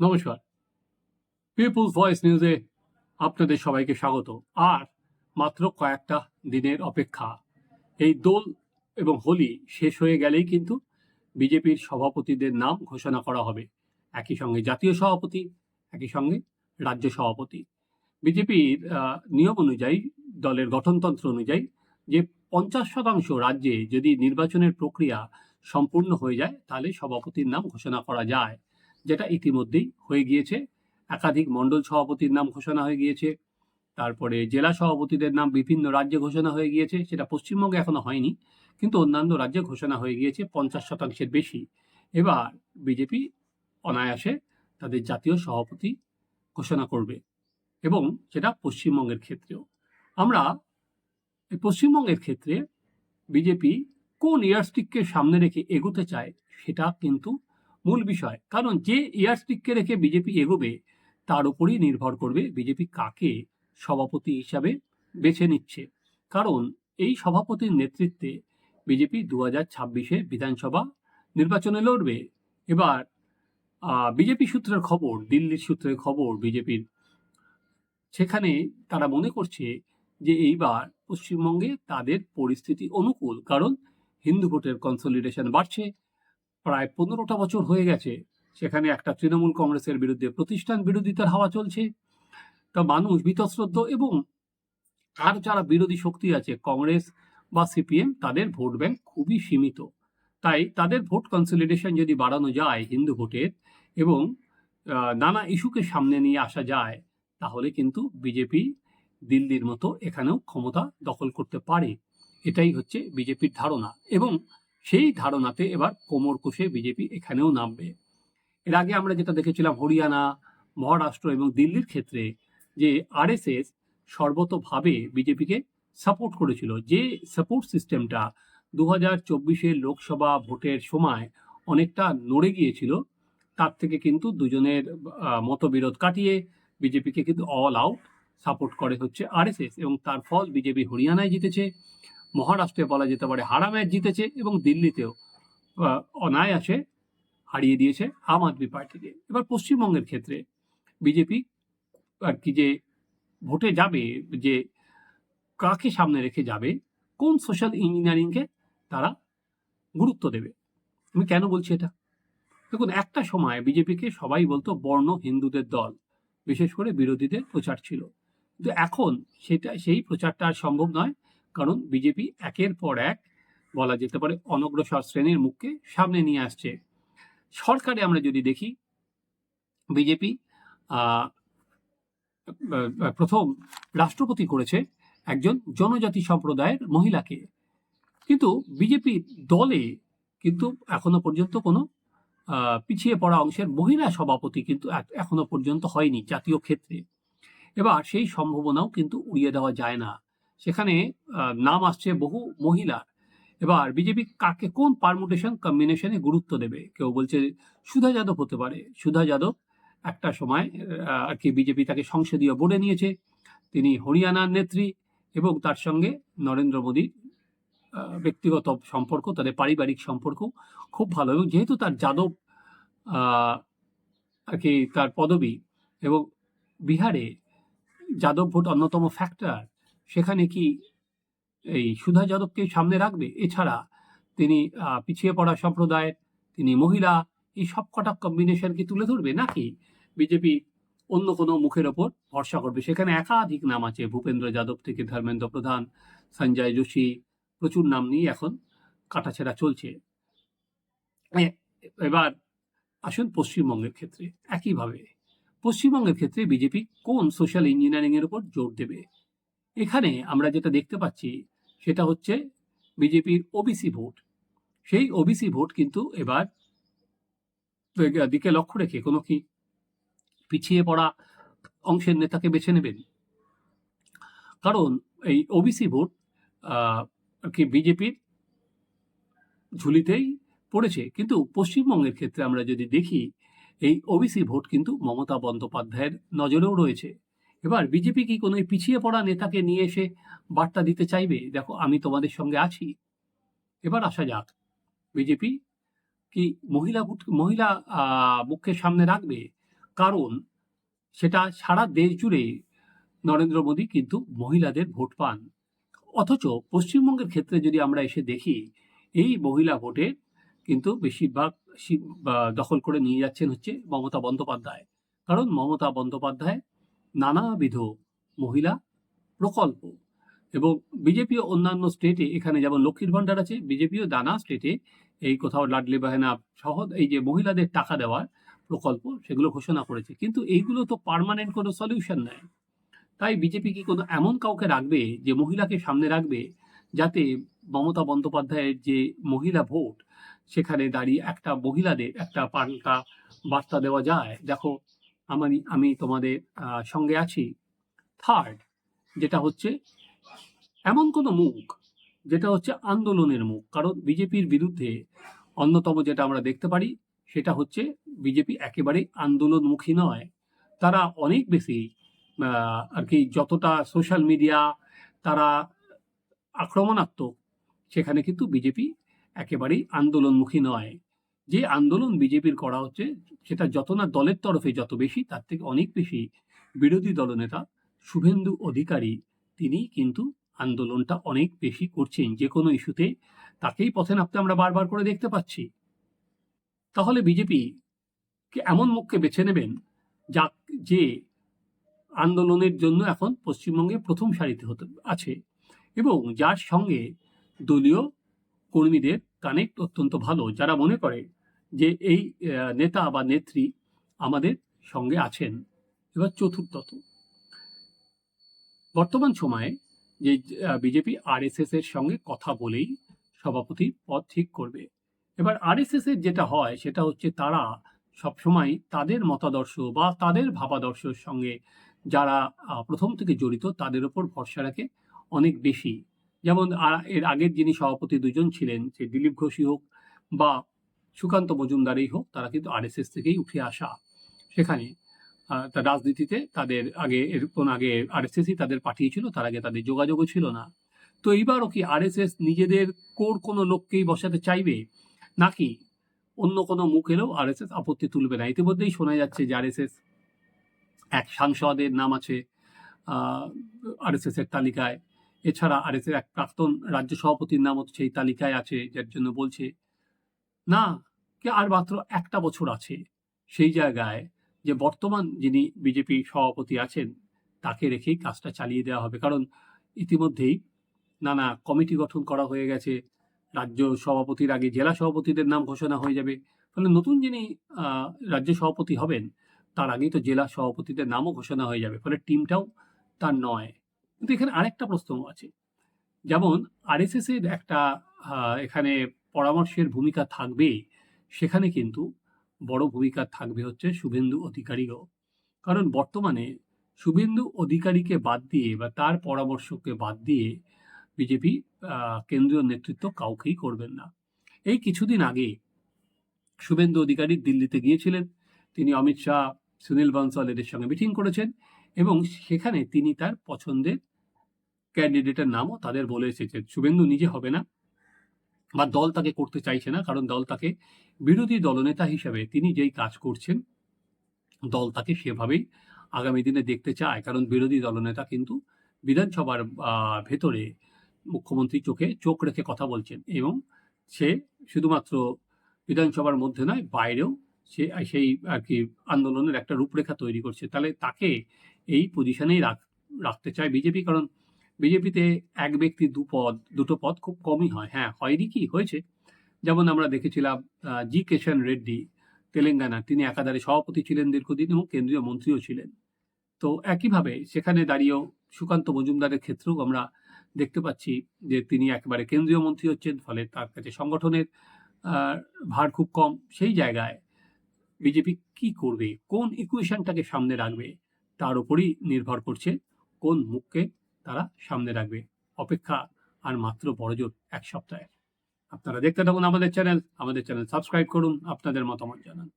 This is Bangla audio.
নমস্কার। পিপুলস ভয়েস নিউজে আপনাদের সবাইকে স্বাগত। আর মাত্র কয়েকটা দিনের অপেক্ষা। এই দোল এবং হোলি শেষ হয়ে গেলেই কিন্তু বিজেপির সভাপতিদের নাম ঘোষণা করা হবে। একই সঙ্গে জাতীয় সভাপতি, একই সঙ্গে রাজ্য সভাপতি। বিজেপির নিয়ম অনুযায়ী, দলের গঠনতন্ত্র অনুযায়ী যে পঞ্চাশ শতাংশ রাজ্যে যদি নির্বাচনের প্রক্রিয়া সম্পূর্ণ হয়ে যায়, তাহলে সভাপতির নাম ঘোষণা করা যায়। যেটা ইতিমধ্যেই হয়ে গিয়েছে। একাধিক মণ্ডল সভাপতির নাম ঘোষণা হয়ে গিয়েছে। তারপরে জেলা সভাপতিদের নাম বিভিন্ন রাজ্যে ঘোষণা হয়ে গিয়েছে, সেটা পশ্চিমবঙ্গে এখনও হয়নি, কিন্তু অন্যান্য রাজ্যে ঘোষণা হয়ে গিয়েছে পঞ্চাশ শতাংশের বেশি। এবার বিজেপি অনায়াসে তাদের জাতীয় সভাপতি ঘোষণা করবে, এবং সেটা পশ্চিমবঙ্গের ক্ষেত্রেও। আমরা পশ্চিমবঙ্গের ক্ষেত্রে বিজেপি কোন ইয়ারস্টিককে সামনে রেখে এগোতে চায়, সেটা কিন্তু মূল বিষয়। কারণ যে ইয়ারস্টিককে রেখে বিজেপি এগোবে, তার উপরই নির্ভর করবে বিজেপি কাকে সভাপতি হিসাবে বেছে নিচ্ছে। কারণ এই সভাপতির নেতৃত্বে বিজেপি দু হাজার ছাব্বিশে বিধানসভা নির্বাচনে লড়বে। এবার বিজেপি সূত্রের খবর, দিল্লির সূত্রের খবর, বিজেপির, সেখানে তারা মনে করছে যে এইবার পশ্চিমবঙ্গে তাদের পরিস্থিতি অনুকূল। কারণ হিন্দু ভোটের কনসলিডেশন বাড়ছে প্রায় পনেরোটা বছর হয়ে গেছে সেখানে একটা তৃণমূল কংগ্রেসের বিরুদ্ধে প্রতিষ্ঠান বিরোধিতার হাওয়া চলছে। তা মানুষ বীতশ্রদ্ধ এবং আর যারা বিরোধী শক্তি আছে, কংগ্রেস বা সিপিএম, তাদের ভোট ব্যাংক খুবই সীমিত। তাই তাদের ভোট কনসলিডেশন যদি বাড়ানো যায় হিন্দু ভোটের এবং নানা ইস্যুকে সামনে নিয়ে আসা যায়, তাহলে কিন্তু বিজেপি দিল্লির মতো এখানেও ক্ষমতা দখল করতে পারে। এটাই হচ্ছে বিজেপির ধারণা এবং সেই ধারণাতে এবার কোমর কষে বিজেপি এখানেও নামবে। এর আগে আমরা যেটা দেখেছিলাম হরিয়ানা, মহারাষ্ট্র এবং দিল্লির ক্ষেত্রে যে আরএসএস সর্বতভাবে বিজেপিকে সাপোর্ট করেছিল, যে সাপোর্ট সিস্টেমটা দু হাজার চব্বিশের লোকসভা ভোটের সময় অনেকটা নড়ে গিয়েছিল, তার থেকে কিন্তু দুজনের মতবিরোধ কাটিয়ে বিজেপিকে কিন্তু অল আউট সাপোর্ট করে হচ্ছে আরএসএস এবং তার ফল বিজেপি হরিয়ানায় জিতেছে। মহারাষ্ট্রে বলা যেতে পারে হারা ম্যাচ জিতেছে এবং দিল্লিতেও অনায়াসে হারিয়ে দিয়েছে আম আদমি পার্টিকে। এবার পশ্চিমবঙ্গের ক্ষেত্রে বিজেপি আর কি যে ভোটে যাবে, যে কাকে সামনে রেখে যাবে, কোন সোশ্যাল ইঞ্জিনিয়ারিংকে তারা গুরুত্ব দেবে? আমি কেন বলছি এটা? দেখুন, একটা সময় বিজেপিকে সবাই বলতো বর্ণ হিন্দুদের দল, বিশেষ করে বিরোধীদের প্রচার ছিল। কিন্তু এখন সেটা, সেই প্রচারটা আর সম্ভব নয়। কারণ বিজেপি একের পর এক, বলা যেতে পারে, অনগ্রসর শ্রেণির মুখকে সামনে নিয়ে আসছে। সরকারে আমরা যদি দেখি, বিজেপি প্রথম রাষ্ট্রপতি করেছে একজন জনজাতি সম্প্রদায়ের মহিলাকে। কিন্তু বিজেপি দলে কিন্তু এখনও পর্যন্ত কোনো পিছিয়ে পড়া অংশের মহিলা সভাপতি কিন্তু এখনও পর্যন্ত হয়নি জাতীয় ক্ষেত্রে। এবার সেই সম্ভাবনাও কিন্তু উড়িয়ে দেওয়া যায় না। সেখানে নাম আসছে বহু মহিলার। এবার বিজেপি কাকে কোন পারমুটেশন কম্বিনেশনে গুরুত্ব দেবে? কেউ বলছে সুধা যাদব হতে পারে। সুধা যাদব একটা সময় আর কি বিজেপি তাকে সংসদীয় বোর্ডে নিয়েছে। তিনি হরিয়ানার নেত্রী এবং তার সঙ্গে নরেন্দ্র মোদীর ব্যক্তিগত সম্পর্ক, তাদের পারিবারিক সম্পর্ক খুব ভালো। এবং যেহেতু তার যাদব আর কি তার পদবী এবং বিহারে যাদব ভোট অন্যতম ফ্যাক্টর সেখানে কি এই সুধা যাদবকে সামনে রাখবে? এছাড়া তিনি পিছিয়ে পড়া সম্প্রদায়ের, তিনি মহিলা, এই সব কটা কম্বিনেশন কি তুলে ধরবে নাকি বিজেপি অন্য কোনো মুখের ওপর ভরসা করবে? সেখানে একাধিক নাম আছে। ভূপেন্দ্র যাদব থেকে ধর্মেন্দ্র প্রধান, সঞ্জয় যোশী, প্রচুর নাম নিয়ে এখন কাটাছেড়া চলছে। এবার আসুন পশ্চিমবঙ্গের ক্ষেত্রে। একইভাবে পশ্চিমবঙ্গের ক্ষেত্রে বিজেপি কোন সোশ্যাল ইঞ্জিনিয়ারিং এর উপর জোর দেবে? এখানে আমরা যেটা দেখতে পাচ্ছি, সেটা হচ্ছে বিজেপির ওবিসি ভোট। সেই ওবিসি ভোট কিন্তু এবার দিকে লক্ষ্য রেখে কোনো কি পিছিয়ে পড়া অংশের নেতাকে বেছে নেবেন। কারণ এই ওবিসি ভোট আর কি বিজেপির ঝুলিতেই পড়েছে। কিন্তু পশ্চিমবঙ্গের ক্ষেত্রে আমরা যদি দেখি, এই ওবিসি ভোট কিন্তু মমতা বন্দ্যোপাধ্যায়ের নজরেও রয়েছে। এবার বিজেপি কি কোনো পিছিয়ে পড়া নেতাকে নিয়ে এসে বার্তা দিতে চাইবে? দেখো, আমি তোমাদের সঙ্গে আছি। এবার আসা যাক, বিজেপি কি মহিলা মহিলা মুখের সামনে রাখবে? কারণ সেটা সারা দেশ জুড়ে নরেন্দ্র মোদী কিন্তু মহিলাদের ভোট পান। অথচ পশ্চিমবঙ্গের ক্ষেত্রে যদি আমরা এসে দেখি, এই মহিলা ভোটে কিন্তু বেশিরভাগ দখল করে নিয়ে যাচ্ছেন হচ্ছে মমতা বন্দ্যোপাধ্যায়। কারণ মমতা বন্দ্যোপাধ্যায় নানাবিধ মহিলা প্রকল্প। এবং বিজেপি অন্যান্য স্টেটে এখানে যেমন লক্ষ্মীর ভান্ডার আছে বিজেপিও দানা স্টেটে এই কোথাও লাডলি বাহেনা সহ এই যে মহিলাদের টাকা দেওয়ার প্রকল্প, সেগুলো ঘোষণা করেছে। কিন্তু এইগুলো তো পারমানেন্ট কোনো সলিউশন নেয় তাই বিজেপি কি কোনো এমন কাউকে রাখবে যে মহিলাকে সামনে রাখবে, যাতে মমতা বন্দ্যোপাধ্যায়ের যে মহিলা ভোট, সেখানে দাঁড়িয়ে একটা মহিলাদের একটা পাল্টা বার্তা দেওয়া যায়? দেখো আমি আমি তোমাদের সঙ্গে আছি। থার্ড যেটা হচ্ছে, এমন কোনো মুখ, যেটা হচ্ছে আন্দোলনের মুখ, কারণ বিজেপির বিরুদ্ধে অন্যতম যেটা আমরা দেখতে পারি, সেটা হচ্ছে বিজেপি একেবারেই আন্দোলনমুখী নয়। তারা অনেক বেশি আর কি, যতটা সোশ্যাল মিডিয়া, তারা আক্রমণাত্মক, সেখানে কিন্তু বিজেপি একেবারেই আন্দোলনমুখী নয়। যে আন্দোলন বিজেপির করা হচ্ছে, সেটা যত না দলের তরফে যত বেশি, তার থেকে অনেক বেশি বিরোধী দলনেতা শুভেন্দু অধিকারী তিনি কিন্তু আন্দোলনটা অনেক বেশি করছেন। যে কোনো ইস্যুতে তাকেই পথে নামতে আমরা বারবার করে দেখতে পাচ্ছি। তাহলে বিজেপি কে এমন মুখকে বেছে নেবেন যা যে আন্দোলনের জন্য এখন পশ্চিমবঙ্গে প্রথম সারিতে হতে আছে এবং যার সঙ্গে দলীয় কর্মীদের কানেক্ট অত্যন্ত ভালো। যারা মনে করে যে এই নেতা বা নেত্রী আমাদের সঙ্গে আছেন। এবার চতুর্থত বর্তমান সময়ে যে বিজেপি আরএসএস এর সঙ্গে কথা বলেই সভাপতি পদ ঠিক করবে। এবার আরএসএস এর যেটা হয়, সেটা হচ্ছে তারা সবসময় তাদের মতাদর্শ বা তাদের ভাবাদর্শের সঙ্গে যারা প্রথম থেকে জড়িত, তাদের ওপর ভরসা রাখে অনেক বেশি। যেমন এর আগের যিনি সভাপতি দুজন ছিলেন, সে দিলীপ ঘোষই হোক বা সুকান্ত মজুমদারই হোক তারা কিন্তু আরএসএস থেকেই উঠে আসা। সেখানে আহ, তা রাজনীতিতে তাদের আগে এরকম আগে আরএসএসই তাদের পাঠিয়েছিল তার আগে তাদের যোগাযোগও ছিল না। তো এইবারও কি আরএসএস নিজেদের কোর কোনো লোককেই বসাতে চাইবে? নাকি অন্য কোনো মুখ এলেও আরএসএস আপত্তি তুলবে না? ইতিমধ্যেই শোনা যাচ্ছে যে আরএসএস এক সাংসদের নাম আছে আরএসএস এর তালিকায়। এছাড়া আরএসএস এক প্রাক্তন রাজ্য সভাপতির নামও সেই তালিকায় আছে যার জন্য বলছে না কি আর মাত্র একটা বছর আছে সেই জায়গায় যে বর্তমান যিনি বিজেপি সভাপতি আছেন, তাকে রেখেই কাজটা চালিয়ে দেওয়া হবে। কারণ ইতিমধ্যেই নানা কমিটি গঠন করা হয়ে গেছে, রাজ্য সভাপতির আগে জেলা সভাপতিদের নাম ঘোষণা হয়ে যাবে। ফলে নতুন যিনি রাজ্য সভাপতি হবেন, তার আগেই তো জেলা সভাপতিদের নামও ঘোষণা হয়ে যাবে। ফলে টিমটাও তার নয়। কিন্তু এখানে আরেকটা প্রশ্ন আছে। যেমন আরএসএস একটা এখানে পরামর্শের ভূমিকা থাকবে সেখানে কিন্তু বড় ভূমিকা থাকবে হচ্ছে শুভেন্দু অধিকারীরও। কারণ বর্তমানে শুভেন্দু অধিকারীকে বাদ দিয়ে বা তার পরামর্শকে বাদ দিয়ে বিজেপি কেন্দ্রীয় নেতৃত্ব কাউকেই করবেন না। এই কিছুদিন আগে শুভেন্দু অধিকারী দিল্লিতে গিয়েছিলেন। তিনি অমিত শাহ, সুনীল বানসাল এদের সঙ্গে মিটিং করেছেন এবং সেখানে তিনি তার পছন্দের ক্যান্ডিডেটের নামও তাদের বলে এসেছেন। শুভেন্দু নিজে হবে না। বা দল তাকে করতে চাইছে না, কারণ দল তাকে বিরোধী দলনেতা হিসেবে তিনি যেই কাজ করছেন, দল তাকে সেভাবেই আগামী দিনে দেখতে চায়। কারণ বিরোধী দলনেতা কিন্তু বিধানসভার ভেতরে মুখ্যমন্ত্রী চোখে চোখ রেখে কথা বলছেন এবং সে শুধুমাত্র বিধানসভার মধ্যে নয়, বাইরেও সে, সেই আর কি আন্দোলনের একটা রূপরেখা তৈরি করছে। তাহলে তাকে এই পজিশনেই রাখ, রাখতে চায় বিজেপি, কারণ বিজেপিতে এক ব্যক্তি দু পদ, দুটো পদ খুব কমই হয়। হ্যাঁ হয়নি কি? হয়েছে। যেমন আমরা দেখেছিলাম জি কিষান রেড্ডি, তেলেঙ্গানা, তিনি একাধারে সভাপতি ছিলেন দীর্ঘদিন এবং কেন্দ্রীয় মন্ত্রীও ছিলেন। তো একইভাবে সেখানে দাঁড়িয়েও সুকান্ত মজুমদারের ক্ষেত্রেও আমরা দেখতে পাচ্ছি যে তিনি একেবারে কেন্দ্রীয় মন্ত্রী হচ্ছেন, ফলে তার কাছে সংগঠনের ভার খুব কম। সেই জায়গায় বিজেপি কি করবে? কোন ইকুয়েশনটাকে সামনে রাখবে? তার উপরই নির্ভর করছে কোন মুখকে তারা সামনে রাখবে। অপেক্ষা আর মাত্র বড়জোর এক সপ্তাহে। আপনারা দেখতে থাকুন আমাদের চ্যানেল। আমাদের চ্যানেল সাবস্ক্রাইব করুন। আপনাদের মতামত জানান।